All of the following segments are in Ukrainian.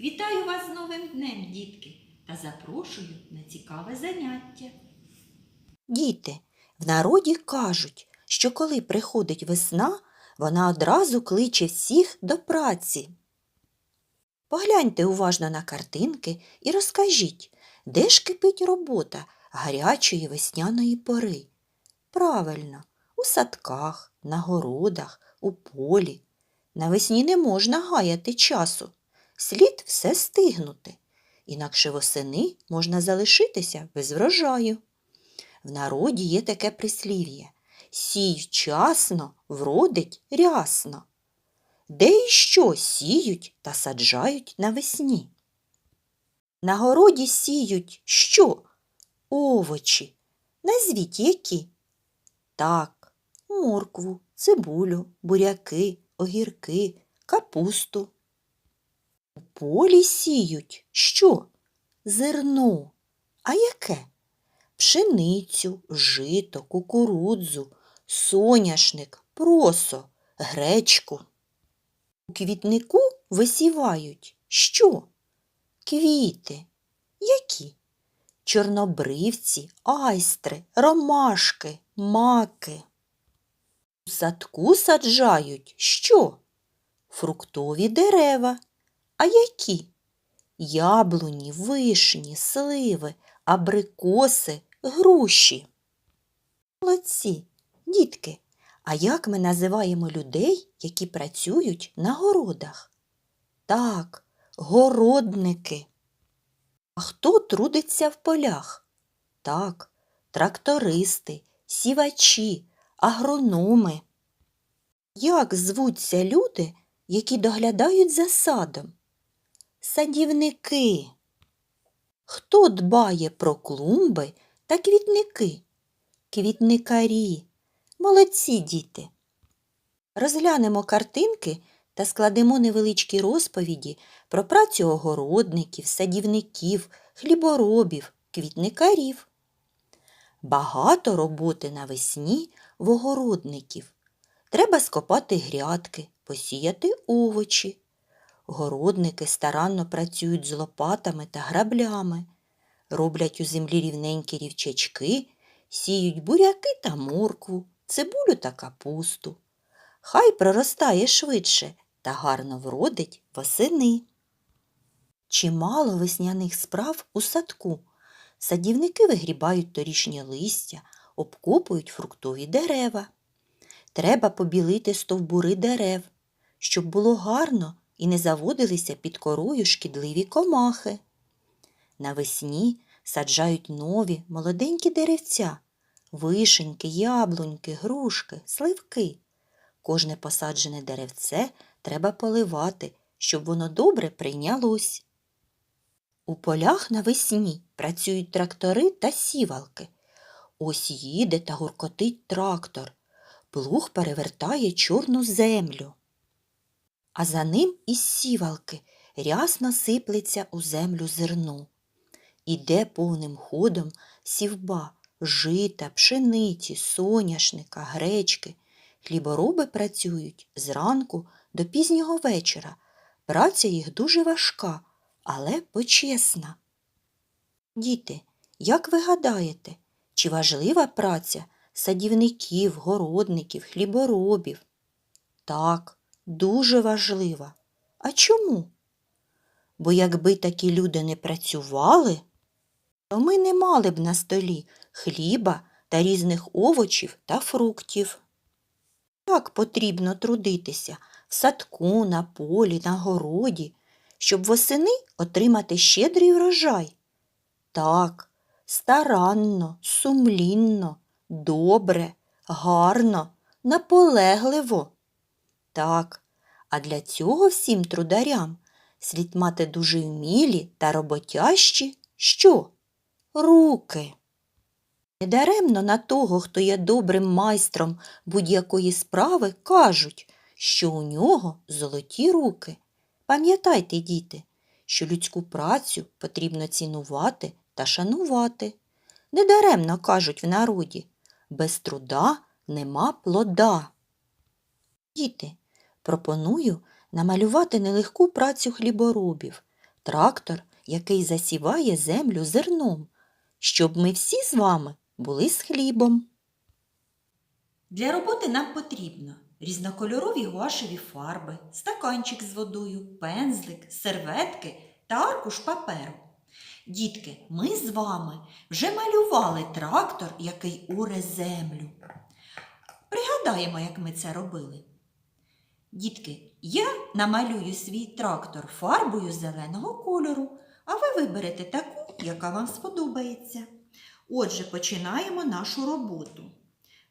Вітаю вас з новим днем, дітки, та запрошую на цікаве заняття. Діти, в народі кажуть, що коли приходить весна, вона одразу кличе всіх до праці. Погляньте уважно на картинки і розкажіть, де ж кипить робота гарячої весняної пори? Правильно, у садках, на городах, у полі. Навесні не можна гаяти часу. Слід все стигнути, інакше восени можна залишитися без врожаю. В народі є таке прислів'я Сій вчасно, вродить рясно. Де і що сіють та саджають навесні? На городі сіють що? Овочі. Назвіть які? Так, моркву, цибулю, буряки, огірки, капусту. Полі сіють що? Зерно. А яке? пшеницю, жито, кукурудзу, соняшник, просо, гречку. У квітнику висівають що? Квіти. Які? Чорнобривці, айстри, ромашки, маки. У садку саджають що? Фруктові дерева. А які? Яблуні, вишні, сливи, абрикоси, груші. Молодці, дітки, а як ми називаємо людей, які працюють на городах? Так, городники. А хто трудиться в полях? Так, трактористи, сівачі, агрономи. Як звуться люди, які доглядають за садом? Садівники. Хто дбає про клумби та квітники? Квітникарі. Молодці діти. Розглянемо картинки та складемо невеличкі розповіді про працю огородників, садівників, хліборобів, квітникарів. Багато роботи навесні в огородників. Треба скопати грядки, посіяти овочі. Городники старанно працюють з лопатами та граблями, роблять у землі рівненькі рівчачки, сіють буряки та моркву, цибулю та капусту. Хай проростає швидше та гарно вродить восени. Чимало весняних справ у садку. Садівники вигрібають торішнє листя, обкопують фруктові дерева. Треба побілити стовбури дерев, щоб було гарно і не заводилися під корою шкідливі комахи. Навесні саджають нові молоденькі деревця, вишеньки, яблуньки, грушки, сливки. Кожне посаджене деревце треба поливати, щоб воно добре прийнялось. У полях навесні працюють трактори та сівалки. Ось їде та гуркотить трактор. Плуг перевертає чорну землю а за ним із сівалки рясно сиплеться у землю зерно. Іде повним ходом сівба, жита, пшениці, соняшника, гречки. Хлібороби працюють зранку до пізнього вечора. Праця їх дуже важка, але почесна. Діти, як ви гадаєте, чи важлива праця садівників, городників, хліборобів? Так, дуже важлива. А чому? Бо якби такі люди не працювали, то ми не мали б на столі хліба та різних овочів та фруктів. Так потрібно трудитися в садку, на полі, на городі, щоб восени отримати щедрий врожай. Так, старанно, сумлінно, добре, гарно, наполегливо. Так, а для цього всім трударям слід мати дуже вмілі та роботящі що? Руки. Недаремно на того, хто є добрим майстром будь-якої справи, кажуть, що у нього золоті руки. Пам'ятайте, діти, що людську працю потрібно цінувати та шанувати. Недаремно кажуть в народі, без труда нема плода. Діти, пропоную намалювати нелегку працю хліборобів трактор, який засіває землю зерном, щоб ми всі з вами були з хлібом. Для роботи нам потрібно різнокольорові гуашеві фарби, стаканчик з водою, пензлик, серветки та аркуш паперу. Дітки, ми з вами вже малювали трактор, який уре землю. Пригадаємо, як ми це робили. Дітки, я намалюю свій трактор фарбою зеленого кольору, а ви виберете таку, яка вам сподобається. Отже, починаємо нашу роботу.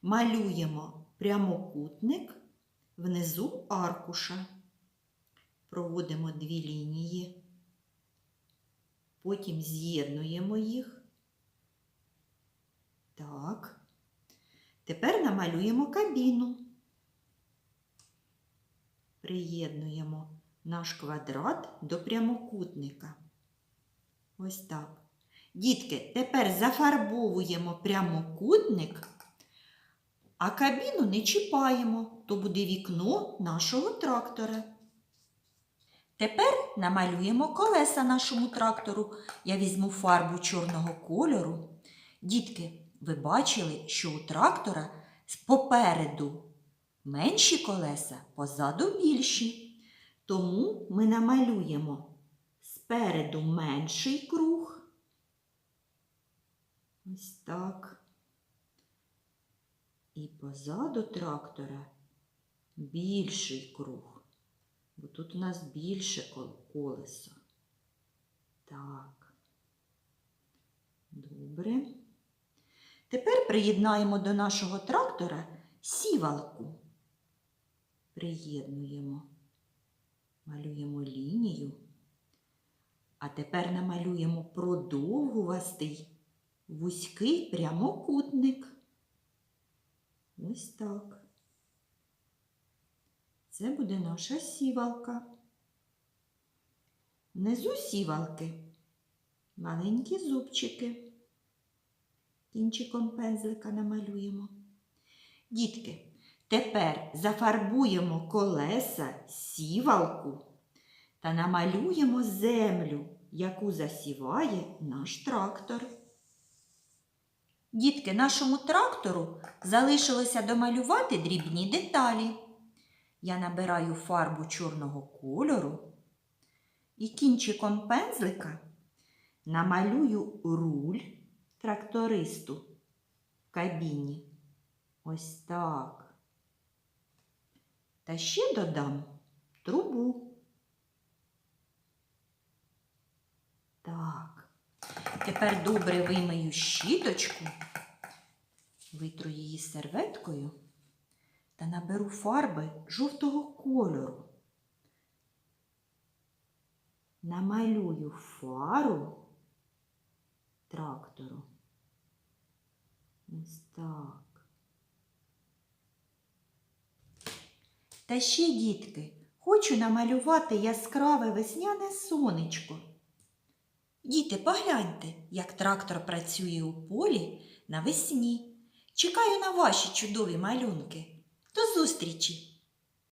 Малюємо прямокутник внизу аркуша. Проводимо дві лінії. Потім з'єднуємо їх. Так. Тепер намалюємо кабіну. Приєднуємо наш квадрат до прямокутника. Ось так. Дітки, тепер зафарбовуємо прямокутник, а кабіну не чіпаємо, то буде вікно нашого трактора. Тепер намалюємо колеса нашому трактору. Я візьму фарбу чорного кольору. Дітки, ви бачили, що у трактора попереду менші колеса, позаду більші. Тому ми намалюємо спереду менший круг. Ось так. І позаду трактора більший круг. Бо тут у нас більше кол- колесо. Так. Добре. Тепер приєднаємо до нашого трактора сівалку. Приєднуємо. Малюємо лінію. А тепер намалюємо продовгувастий вузький прямокутник. Ось так. Це буде наша сівалка. Внизу сівалки маленькі зубчики. Кінчиком пензлика намалюємо. Дітки, тепер зафарбуємо колеса, сівалку та намалюємо землю, яку засіває наш трактор. Дітки, нашому трактору залишилося домалювати дрібні деталі. Я набираю фарбу чорного кольору і кінчиком пензлика намалюю руль трактористу в кабіні. Ось так. Та ще додам трубу. Так. Тепер добре вимию щіточку, витру її серветкою та наберу фарби жовтого кольору. Намалюю фару трактору. Ось так. Та ще, дітки, хочу намалювати яскраве весняне сонечко. Діти, погляньте, як трактор працює у полі навесні. Чекаю на ваші чудові малюнки. До зустрічі!